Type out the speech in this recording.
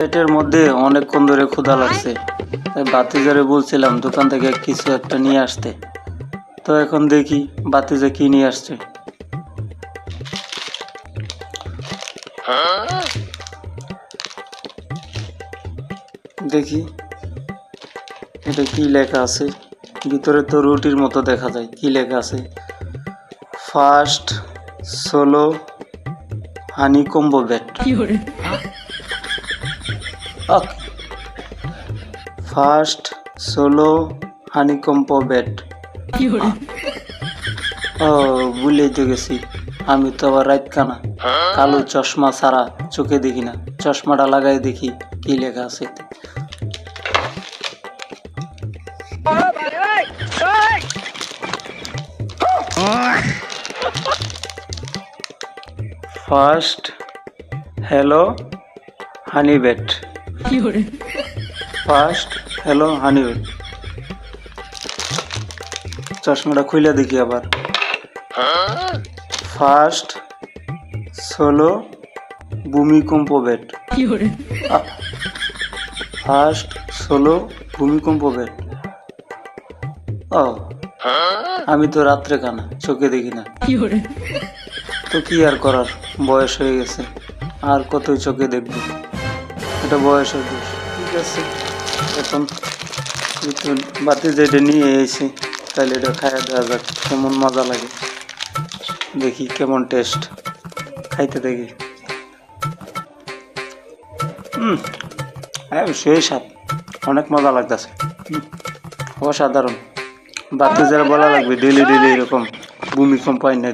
পেটের মধ্যে অনেকক্ষণ ধরে ক্ষুধা লাগছে। তাই বাতিজারে বলছিলাম, দোকান থেকে কিছু একটা নিয়ে আসতে। তো এখন দেখি বাতিজা কি নিয়ে আসছে। দেখি এটা কি লেখা আছে। ভিতরে তো রুটির মতো দেখা যায়, কি লেখা আছে? First solo honey combo bat first solo honey combo bat ও ভুলেই তো গেছি। আমি তো আবার রাত কানা কালো চশমা ছাড়া চোখে দেখি না। চশমাটা লাগাই দেখি কি লেখা আছে। First hello honey bet. First hello honey bet চশমাটা খুলে দেখি আবার। ফার্স্ট সোলো ভূমিকম্প বেট ফার্স্ট সোলো ভূমিকম্প বেট ও আমি তো রাত্রে কানা চোখে দেখি না। তো কি আর করার? বয়স হয়ে গেছে। আর কতই চোখে দেখব? এটা বয়সের দোষ ঠিক আছে। এখন বাতি যেটা নিয়ে এসেছি তাহলে এটা খাইয়া দেওয়া যাক কেমন মজা লাগে। দেখি কেমন টেস্ট খাইতে দেখি। হুম হ্যাঁ সেই স্বাদ। অনেক মজা লাগতেছে। অসাধারণ। বাতি যারা বলা লাগবে ডেলি ডেলি এরকম ভূমিকম্প আইন।